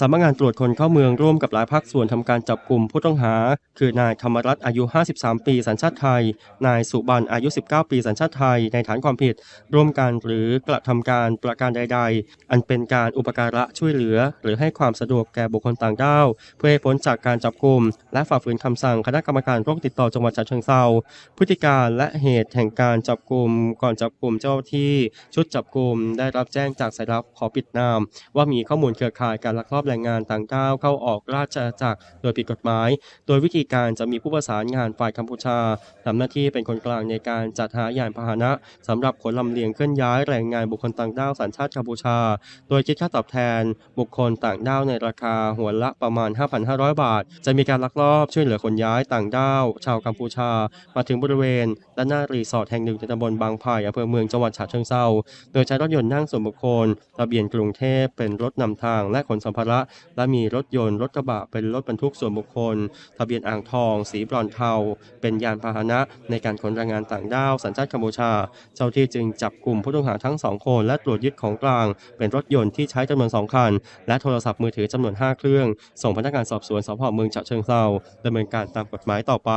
สำนักงานตรวจคนเข้าเมืองร่วมกับหลายภาคส่วนทำการจับกลุ่มผู้ต้องหา คือนายธรรมรัตน์อายุ 53 ปีสัญชาติไทย นายสุบันอายุ 19 ปีสัญชาติไทย ในฐานความผิด ร่วมกันหรือกระทำการประการใด ๆ อันเป็นการอุปการะช่วยเหลือ หรือให้ความสะดวกแก่บุคคลต่างด้าวเพื่อให้พ้นจากการจับกลุ่มและฝ่าฝืนคำสั่งคณะกรรมการโรคติดต่อจังหวัดฉะเชิงเทราพฤติการและเหตุแห่งการจับกลุ่มก่อนจับกลุ่มเจ้าที่ชุดจับกลุ่มได้รับแจ้งจากสายลับขอปิดนาม ว่ามีข้อมูลเครือข่ายการลักลอบแรงงานต่างด้าวเข้าออกราชอาณาจักรโดยผิดกฎหมาย โดยวิธีการจะมีผู้ประสานงานฝ่ายกัมพูชาทำหน้าที่เป็นคนกลางในการจัดหายานพาหนะสำหรับขนลำเลียงเคลื่อนย้ายแรงงานบุคคลต่างด้าวสัญชาติกัมพูชา โดยคิดค่าตอบแทน บุคคลต่างด้าวในราคาหัวละประมาณ 5,500 บาท จะมีการลักลอบช่วยเหลือคนย้ายต่างด้าว ชาวกัมพูชา มาถึงบริเวณด้านหน้ารีสอร์ทแห่งหนึ่งในตำบลบางไผ่อำเภอเมืองจังหวัดฉะเชิงเทราโดยใช้รถยนต์นั่งส่วนบุคคลทะเบียนกรุงเทพเป็นรถนำทางและขนสัมภาระระ และมีรถยนต์รถกระบะเป็นรถบรรทุกส่วนบุคคล ทะเบียนอ่างทอง สีบรอนเทา เป็นยานพาหนะในการขนแรงงานต่างด้าวสัญชาติกัมพูชา เจ้าที่จึงจับกลุ่มผู้ต้องหาทั้งสองคน และตรวจยึดของกลาง เป็นรถยนต์ที่ใช้จำนวนสองคัน และโทรศัพท์มือถือจำนวน 5 เครื่อง ส่งพนักงานสอบสวนสพเมืองฉะเชิงเทราดำเนินการตามกฎหมายต่อไป